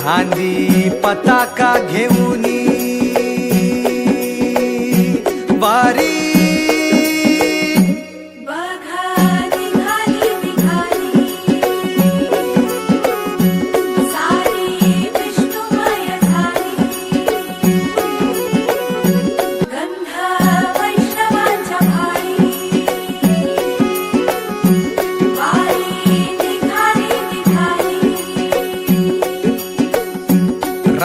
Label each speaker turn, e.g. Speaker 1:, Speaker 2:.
Speaker 1: खांदी पताका घेऊनी वारी